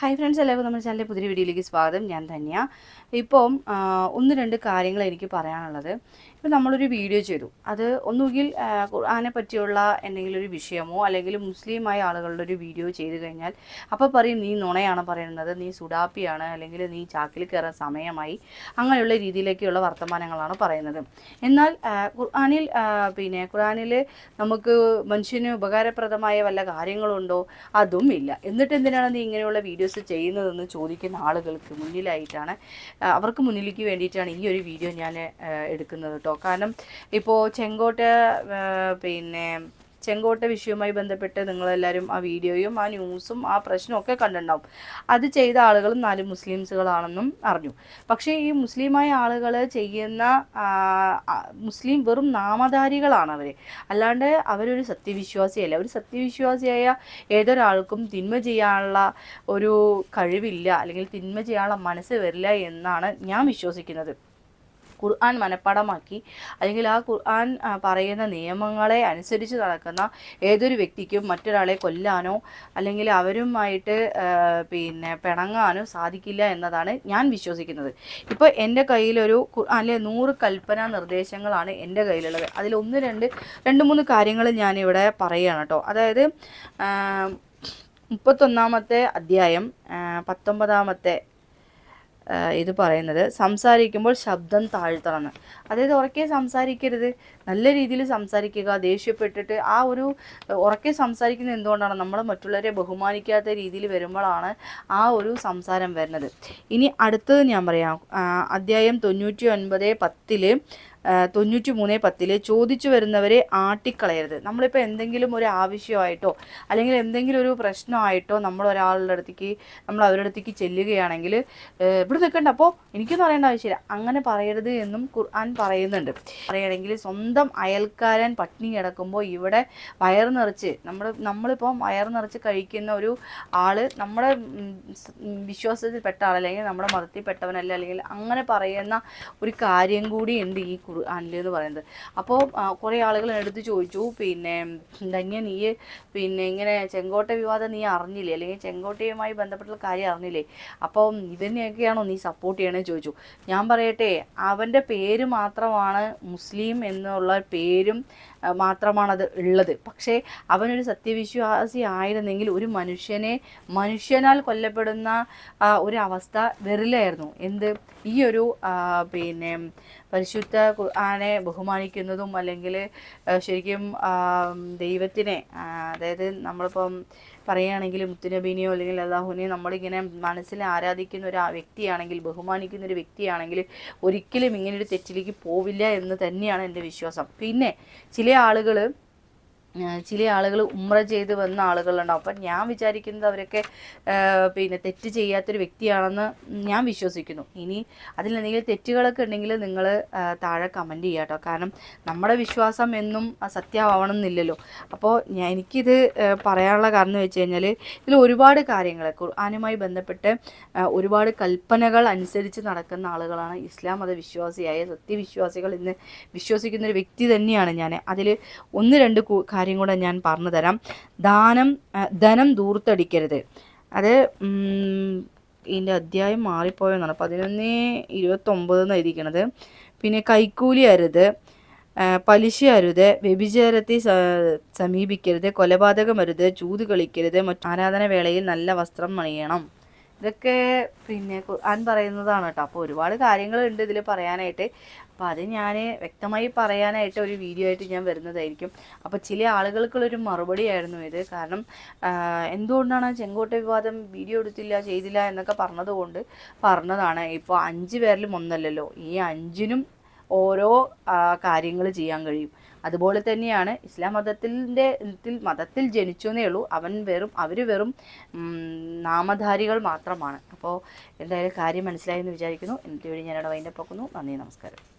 Hi friends എല്ലാവർക്കും നമ്മുടെ ചാനലിലെ പുതിയ വീഡിയോയിലേക്ക് സ്വാഗതം. ഞാൻ ധന്യ. ഇപ്പം ഒന്ന് രണ്ട് കാര്യങ്ങൾ എനിക്ക് പറയാനുള്ളത്. ഇപ്പം നമ്മളൊരു വീഡിയോ ചെയ്തു. അത് ഒന്നുകിൽ ഖുർആനെ പറ്റിയുള്ള എന്തെങ്കിലും ഒരു വിഷയമോ അല്ലെങ്കിൽ മുസ്ലിമായ ആളുകളുടെ ഒരു വീഡിയോ ചെയ്തു കഴിഞ്ഞാൽ അപ്പോൾ പറയും നീ നുണയാണ് പറയുന്നത് നീ സുഡാപ്പിയാണ് അല്ലെങ്കിൽ നീ ചാക്കിൽ കയറാൻ സമയമായി. അങ്ങനെയുള്ള രീതിയിലേക്കുള്ള വർത്തമാനങ്ങളാണ് പറയുന്നത്. എന്നാൽ ഖുർആാനിൽ പിന്നെ ഖുർആാനിൽ നമുക്ക് മനുഷ്യന് ഉപകാരപ്രദമായ വല്ല കാര്യങ്ങളുണ്ടോ? അതും ഇല്ല. എന്നിട്ട് എന്തിനാണ് നീ ഇങ്ങനെയുള്ള വീഡിയോസ് ചെയ്യുന്നതെന്ന് ചോദിക്കുന്ന ആളുകൾക്ക് മുന്നിലായിട്ടാണ് അവർക്ക് മുന്നിലേക്ക് വേണ്ടിയിട്ടാണ് ഈ ഒരു വീഡിയോ ഞാൻ എടുക്കുന്നത് കേട്ടോ കാരണം ഇപ്പോൾ ചെങ്കോട്ട പിന്നെ ചെങ്കോട്ട വിഷയവുമായി ബന്ധപ്പെട്ട് നിങ്ങളെല്ലാവരും ആ വീഡിയോയും ആ ന്യൂസും ആ പ്രശ്നമൊക്കെ കണ്ടിട്ടുണ്ടാവും. അത് ചെയ്ത ആളുകളും നാല് മുസ്ലിംസുകളാണെന്നും അറിഞ്ഞു. പക്ഷേ ഈ മുസ്ലിമായ ആളുകൾ ചെയ്യുന്ന മുസ്ലിം വെറും നാമധാരികളാണ് അവർ അല്ലാണ്ട് അവരൊരു സത്യവിശ്വാസിയല്ല. ഒരു സത്യവിശ്വാസിയായ ഏതൊരാൾക്കും തിന്മ ചെയ്യാനുള്ള ഒരു കഴിവില്ല. അല്ലെങ്കിൽ തിന്മ ചെയ്യാനുള്ള മനസ്സ് വരില്ല എന്നാണ് ഞാൻ വിശ്വസിക്കുന്നത്. ഖുർആൻ മനഃപ്പാടമാക്കി അല്ലെങ്കിൽ ആ ഖുർആൻ പറയുന്ന നിയമങ്ങളെ അനുസരിച്ച് നടക്കുന്ന ഏതൊരു വ്യക്തിക്കും മറ്റൊരാളെ കൊല്ലാനോ അല്ലെങ്കിൽ അവരുമായിട്ട് പിന്നെ പിണങ്ങാനോ സാധിക്കില്ല എന്നതാണ് ഞാൻ വിശ്വസിക്കുന്നത്. ഇപ്പോൾ എന്റെ കയ്യിലൊരു അല്ലെ നൂറ് കൽപ്പന നിർദ്ദേശങ്ങളാണ് എന്റെ കയ്യിലുള്ളത്. അതിൽ ഒന്ന് രണ്ട് രണ്ട് മൂന്ന് കാര്യങ്ങൾ ഞാനിവിടെ പറയുകയാണ് കേട്ടോ. അതായത് മുപ്പത്തൊന്നാമത്തെ അധ്യായം പത്തൊമ്പതാമത്തെ ഇത് പറയുന്നത്. സംസാരിക്കുമ്പോൾ ശബ്ദം താഴ്ത്തണമെന്ന് അതായത് ഉറക്കെ സംസാരിക്കരുത്. നല്ല രീതിയിൽ സംസാരിക്കുക ദേഷ്യപ്പെട്ടിട്ട് ആ ഒരു ഉറക്കെ സംസാരിക്കുന്നത് എന്തുകൊണ്ടാണ്? നമ്മൾ മറ്റുള്ളവരെ ബഹുമാനിക്കാത്ത രീതിയിൽ വരുമ്പോഴാണ് ആ ഒരു സംസാരം വരുന്നത്. ഇനി അടുത്തത് ഞാൻ പറയാം. അധ്യായം തൊണ്ണൂറ്റി ഒൻപത് പത്തിൽ ആ, തൊണ്ണൂറ്റി മൂന്ന് പത്തിൽ ചോദിച്ചു വരുന്നവരെ ആട്ടിക്കളയരുത്. നമ്മളിപ്പോൾ എന്തെങ്കിലും ഒരു ആവശ്യമായിട്ടോ അല്ലെങ്കിൽ എന്തെങ്കിലും ഒരു പ്രശ്നമായിട്ടോ നമ്മൾ ഒരാളുടെ അടുത്തേക്ക് നമ്മൾ അവരുടെ അടുത്തേക്ക് ചെല്ലുകയാണെങ്കിൽ ഇവിടെ നിൽക്കണ്ട. അപ്പോൾ എനിക്കൊന്നും അറിയേണ്ട ആവശ്യമില്ല. അങ്ങനെ പറയരുത് എന്നും ഖുർആൻ പറയുന്നുണ്ട്. പറയുകയാണെങ്കിൽ സ്വന്തം അയൽക്കാരൻ പട്ടിണി കിടക്കുമ്പോൾ ഇവിടെ വയർ നിറച്ച് നമ്മൾ നമ്മളിപ്പോൾ വയർ നിറച്ച് കഴിക്കുന്ന ഒരു ആൾ നമ്മുടെ വിശ്വാസത്തിൽപ്പെട്ട ആൾ അല്ലെങ്കിൽ നമ്മുടെ മതത്തിൽപ്പെട്ടവനല്ല അല്ലെങ്കിൽ അങ്ങനെ പറയുന്ന ഒരു കാര്യം കൂടി ഉണ്ട് ഈ ഖുർആനിൽ എന്ന് പറയുന്നത്. അപ്പോൾ കുറേ ആളുകൾ എടുത്ത് ചോദിച്ചു പിന്നെ ധന്യ നീ പിന്നെ ഇങ്ങനെ ചെങ്കോട്ട വിവാദം നീ അറിഞ്ഞില്ലേ? അല്ലെങ്കിൽ ചെങ്കോട്ടയുമായി ബന്ധപ്പെട്ടുള്ള കാര്യം അറിഞ്ഞില്ലേ? അപ്പോൾ ഇതിനെയൊക്കെയാണോ നീ സപ്പോർട്ട് ചെയ്യണമെന്ന് ചോദിച്ചു. ഞാൻ പറയട്ടെ അവന്റെ പേര് മാത്രമാണ് മുസ്ലിം എന്നുള്ള പേരും മാത്രമാണത് ഉള്ളത്. പക്ഷേ അവനൊരു സത്യവിശ്വാസി ആയിരുന്നെങ്കിൽ ഒരു മനുഷ്യനെ മനുഷ്യനാൽ കൊല്ലപ്പെടുന്ന ഒരു അവസ്ഥ വരില്ലായിരുന്നു എന്ത്? ഈ ഒരു പിന്നെ പരിശുദ്ധ ആനെ ബഹുമാനിക്കുന്നതും അല്ലെങ്കിൽ ശരിക്കും ദൈവത്തിനെ അതായത് നമ്മളിപ്പം പറയുകയാണെങ്കിൽ മുത്തുനബീനെയോ അല്ലെങ്കിൽ അള്ളാഹുവിനെയോ നമ്മളിങ്ങനെ മനസ്സിൽ ആരാധിക്കുന്ന ഒരു വ്യക്തിയാണെങ്കിൽ ബഹുമാനിക്കുന്ന ഒരു വ്യക്തിയാണെങ്കിൽ ഒരിക്കലും ഇങ്ങനെ ഒരു തെറ്റിലേക്ക് പോവില്ല എന്ന് തന്നെയാണ് എന്റെ വിശ്വാസം. പിന്നെ ചില ആളുകൾ ചില ആളുകൾ ഉമ്ര ചെയ്ത് വന്ന ആളുകളുണ്ടാവും അപ്പം ഞാൻ വിചാരിക്കുന്നത് അവരൊക്കെ പിന്നെ തെറ്റ് ചെയ്യാത്തൊരു വ്യക്തിയാണെന്ന് ഞാൻ വിശ്വസിക്കുന്നു. ഇനി അതിൽ എന്തെങ്കിലും തെറ്റുകളൊക്കെ ഉണ്ടെങ്കിൽ നിങ്ങൾ താഴെ കമന്റ് ചെയ്യുക കേട്ടോ. കാരണം നമ്മുടെ വിശ്വാസം എന്നും സത്യമാവണം എന്നില്ലല്ലോ അപ്പോൾ എനിക്കിത് പറയാനുള്ള കാരണം എന്ന് വെച്ച് കഴിഞ്ഞാൽ ഇതിൽ ഒരുപാട് കാര്യങ്ങൾ ഖുർആാനുമായി ബന്ധപ്പെട്ട് ഒരുപാട് കൽപ്പനകൾ അനുസരിച്ച് നടക്കുന്ന ആളുകളാണ് ഇസ്ലാം മത വിശ്വാസിയായ സത്യവിശ്വാസികൾ ഇന്ന് വിശ്വസിക്കുന്ന ഒരു വ്യക്തി തന്നെയാണ് ഞാൻ അതിൽ ഒന്ന് രണ്ട് കു- കാര്യം കൂടെ ഞാൻ പറഞ്ഞു തരാം. ദാനം ധനം ദൂർത്തടിക്കരുത് അത് ഇതിന്റെ അധ്യായം മാറിപ്പോയെന്നാണ്. പതിനൊന്ന് ഇരുപത്തൊമ്പത് എന്ന് എഴുതിക്കണത് പിന്നെ കൈക്കൂലി അരുത് പലിശ അരുത് വ്യഭിചാരത്തെ സമീപിക്കരുത് കൊലപാതകം അരുത് ചൂത് കളിക്കരുത് ആരാധന വേളയിൽ നല്ല വസ്ത്രം അണിയണം ഇതൊക്കെ പിന്നെ ഖുർആൻ പറയുന്നതാണ് കേട്ടോ. അപ്പോൾ ഒരുപാട് കാര്യങ്ങളുണ്ട് ഇതിൽ പറയാനായിട്ട്. അപ്പോൾ അത് ഞാൻ വ്യക്തമായി പറയാനായിട്ട് ഒരു വീഡിയോ ആയിട്ട് ഞാൻ വരുന്നതായിരിക്കും. അപ്പോൾ ചില ആളുകൾക്കുള്ളൊരു മറുപടി ആയിരുന്നു ഇത്. കാരണം എന്തുകൊണ്ടാണ് ചെങ്കോട്ട വിവാദം വീഡിയോ എടുത്തില്ല ചെയ്തില്ല എന്നൊക്കെ പറഞ്ഞതുകൊണ്ട് പറഞ്ഞതാണ്. ഇപ്പോൾ അഞ്ച് പേരിലും ഒന്നല്ലല്ലോ. ഈ അഞ്ചിനും ഓരോ കാര്യങ്ങൾ ചെയ്യാൻ കഴിയും. അതുപോലെ തന്നെയാണ് ഇസ്ലാം മതത്തിന്റെ മതത്തിൽ മതത്തിൽ ജനിച്ചെന്നേ ഉള്ളൂ. അവൻ വെറും അവർ വെറും നാമധാരികൾ മാത്രമാണ്. അപ്പോൾ എന്തായാലും കാര്യം മനസ്സിലായി എന്ന് വിചാരിക്കുന്നു. എന്നിട്ട് വീഡിയോ ഞാനിവിടെ വൈൻഡപ്പ് ആക്കുന്നു. നന്ദി നമസ്കാരം.